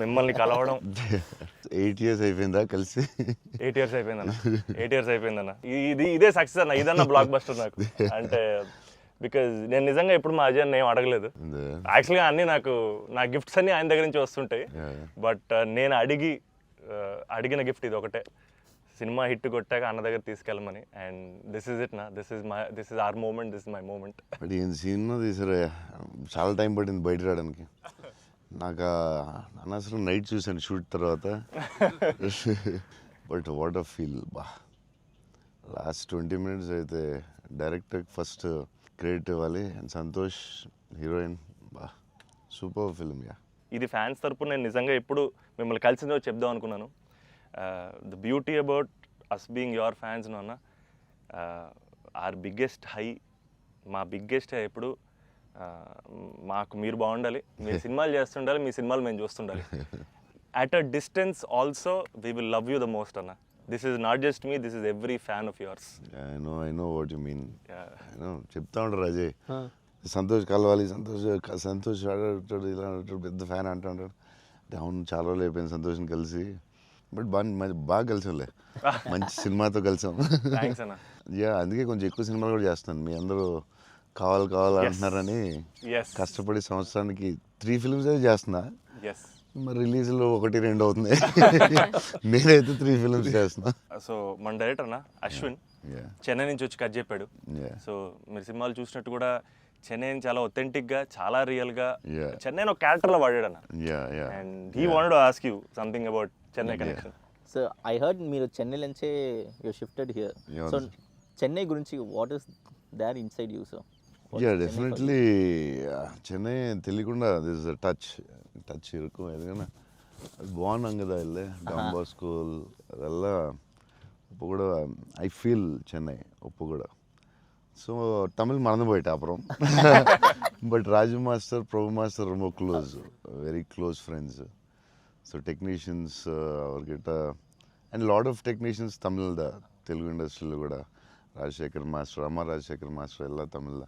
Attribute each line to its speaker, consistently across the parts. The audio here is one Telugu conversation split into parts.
Speaker 1: మిమ్మల్ని కలవడం.
Speaker 2: ఎయిట్ ఇయర్స్ అయిపోయిందా కలిసి?
Speaker 1: ఎయిట్ ఇయర్స్ అయిపోయిందన్న. ఎయిట్ ఇయర్స్ అయిపోయిందన్న. ఇది ఇదే సక్సెస్ అన్న. ఇదన్న బ్లాక్ బస్టర్ నాకు. అంటే బికాజ్ నేను నిజంగా ఎప్పుడు మా అజయ్ ఏం అడగలేదు. యాక్చువల్గా అన్నీ నాకు నా గిఫ్ట్స్ అన్నీ ఆయన దగ్గర నుంచి వస్తుంటాయి. బట్ నేను అడిగి uh, అడిగిన గిఫ్ట్ ఇది ఒకటే. సినిమా హిట్ కొట్టాక అన్న దగ్గర తీసుకెళ్ళమని. అండ్ దిస్ ఇస్ ఇట్ నా. This is my this is our moment this is my
Speaker 2: moment but cinema తీసారు. చాలా టైం పట్టింది బయట రావడానికి. నాకు అనవసరం నైట్ చూశాను షూట్ తర్వాత. బట్ వాట్ అ ఫీల్ బా. లాస్ట్ ట్వంటీ మినిట్స్ అయితే డైరెక్టర్ ఫస్ట్ క్రెడిట్ ఇవ్వాలి అండ్ సంతోష్ హీరోయిన్ బా. Super film yeah.
Speaker 1: ఇది ఫ్యాన్స్ తరపున నేను నిజంగా ఎప్పుడు మిమ్మల్ని కలిసిందో చెప్దాం అనుకున్నాను. The beauty about us being your fans అన్న ఆర్ బిగ్గెస్ట్ హై మా బిగ్గెస్ట్ హై ఎప్పుడు మాకు మీరు బాగుండాలి మీరు సినిమాలు చేస్తుండాలి మీ సినిమాలు మేము చూస్తుండాలి. At a distance also we will love you the most అన్న. This is not just me this is every fan of yours
Speaker 2: I know I know what you mean I know చెప్తా ఉంటారు అజయ్ సంతోష్ కలవాలి సంతోష్ సంతోష్ ఆడాడు ఇలా పెద్ద ఫ్యాన్ అంటాడు అంటే అవును చాలా రోజులు అయిపోయింది సంతోషం కలిసి. బట్ బాగా బాగా కలిసాంలే. మంచి సినిమాతో కలిసాం.
Speaker 1: థ్యాంక్స్ అన్న.
Speaker 2: యా అందుకే కొంచెం ఎక్కువ సినిమాలు కూడా చేస్తాను మీ అందరూ కావాలి కావాలి అంటున్నారని
Speaker 1: ఎస్
Speaker 2: కష్టపడి సంవత్సరానికి త్రీ ఫిల్మ్స్ అయితే చేస్తున్నా.
Speaker 1: ఎస్
Speaker 2: మరి రిలీజ్లో ఒకటి రెండు అవుతుంది నేనైతే త్రీ ఫిల్మ్స్ చేస్తున్నా.
Speaker 1: సో మన డైరెక్టర్ అన్న అశ్విన్.
Speaker 2: యా
Speaker 1: చెన్నై నుంచి వచ్చి కట్ చెప్పాడు.
Speaker 2: యా
Speaker 1: సో మీరు సినిమాలు చూసినట్టు కూడా చెన్నైని చాలా authentic గా చాలా
Speaker 2: రియల్గా.
Speaker 1: చెన్నైని ఒక క్యారెక్టర్లో వాడాడు అన్న
Speaker 2: yeah yeah
Speaker 1: and he wanted ask you something about Chennai connection
Speaker 3: so I heard మీరు చెన్నై నుంచే you
Speaker 2: shifted
Speaker 3: here
Speaker 2: so.
Speaker 3: Chennai గురించి what is there inside you so
Speaker 2: yeah definitely Chennai తెలియకుండా దిస్ టచ్ టಚ್ இருக்கும் எதுக்குன்னா బాగున్నా కదా ఇల్లే డాంబా స్కూల్ ಅದೆಲ್ಲ இப்போ கூட ஐ ஃபீல் சென்னை இப்போ கூட ஸோ தமிழ் மறந்து போயிட்டேன் அப்புறம் but Raju master Prabhu master ரொம்ப close very close friends so technicians அவர்கிட்ட and lot of technicians Tamil దా తెలుగు ఇండస్ట్రీలో కూడా రాజశేఖర్ మాస్టర్ అమ్మ రాజశేఖర్ మాస్టర్ ఎలా తమిళ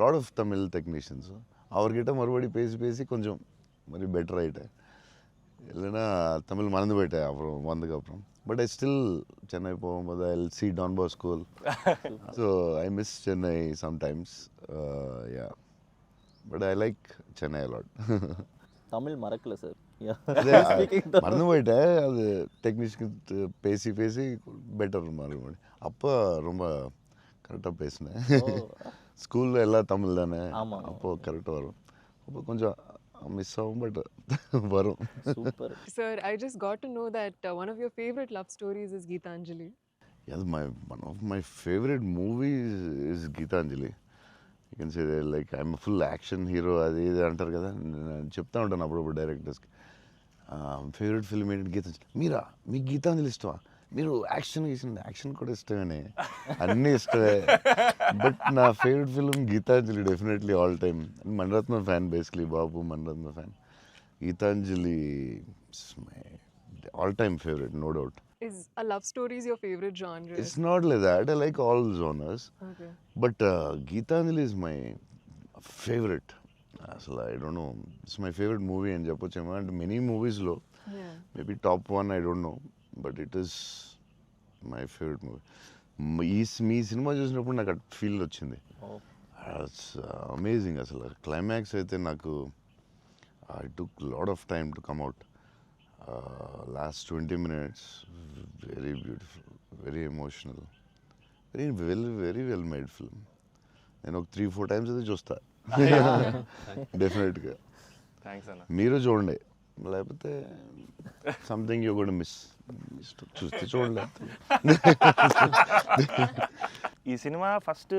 Speaker 2: லாட் ஆஃப் தமிழ் டெக்னீஷியன்ஸ் அவர்கிட்ட மறுபடி பேசி பேசி கொஞ்சம் மாதிரி பெட்டர் ஆகிட்டேன் இல்லைன்னா தமிழ் மறந்து போயிட்டேன் அப்புறம் வந்ததுக்கப்புறம் பட் ஐ ஸ்டில் சென்னை போகும்போது I see Don Bosco school so I miss Chennai sometimes yeah but I like Chennai
Speaker 3: a lot Tamil மறக்கல சார்
Speaker 2: மறந்து போயிட்டேன். அது டெக்னீஷியன் பேசி பேசி பெட்டர் மறுபடியும் அப்போ ரொம்ப கரெக்டாக பேசினேன். ஸ்கூலில் எல்லாம் தமிழ் தானே
Speaker 3: ஆமா.
Speaker 2: அப்போது கரெக்டாக வரும் அப்போ கொஞ்சம் மிஸ் ஆகும் பட் வரும்
Speaker 3: super
Speaker 4: Sir, I just got to know that uh, one of your favorite love stories is Geetanjali.
Speaker 2: అది my one of my favourite movies is Geetanjali you can say like I'm full action hero అది ఇది అంటారు కదా నేను చెప్తా ఉంటాను అప్పుడప్పుడు డైరెక్టర్స్కి ఫేవరెట్ ఫిల్మ్ ఏంటి గీతాంజలి మీరా మీకు గీతాంజలి ఇష్టమా మీరు యాక్షన్ గీసిన యాక్షన్ కూడా ఇష్టమేనే అన్నీ ఇష్టమే బట్ నా favourite film Geetanjali definitely all time Mani Ratnam fan basically Babu Mani Ratnam fan Geetanjali all time favourite no doubt
Speaker 4: Is a love story is your favorite genre?
Speaker 2: It's not like that. I like all genres.
Speaker 4: okay.
Speaker 2: But uh, Geetanjali is my favorite. అసలు I don't know it's my favourite movie అని చెప్పొచ్చేమో అంటే మెనీ మూవీస్లో
Speaker 4: Yeah.
Speaker 2: Maybe top one I don't know but it is my favourite movie. ఈ మీ సినిమా చూసినప్పుడు నాకు అట్ ఫీల్ వచ్చింది. అమేజింగ్ అసలు. క్లైమాక్స్ అయితే నాకు I took lot of time to come out last twenty minutes very beautiful very emotional very well very well made film నేను ఒక త్రీ ఫోర్ టైమ్స్ అయితే చూస్తా. డెఫినెట్గా మీరు చూడండి. లేకపోతే సంథింగ్ యూ కూడా మిస్ చూస్తే చూడలేదు
Speaker 1: ఈ సినిమా ఫస్ట్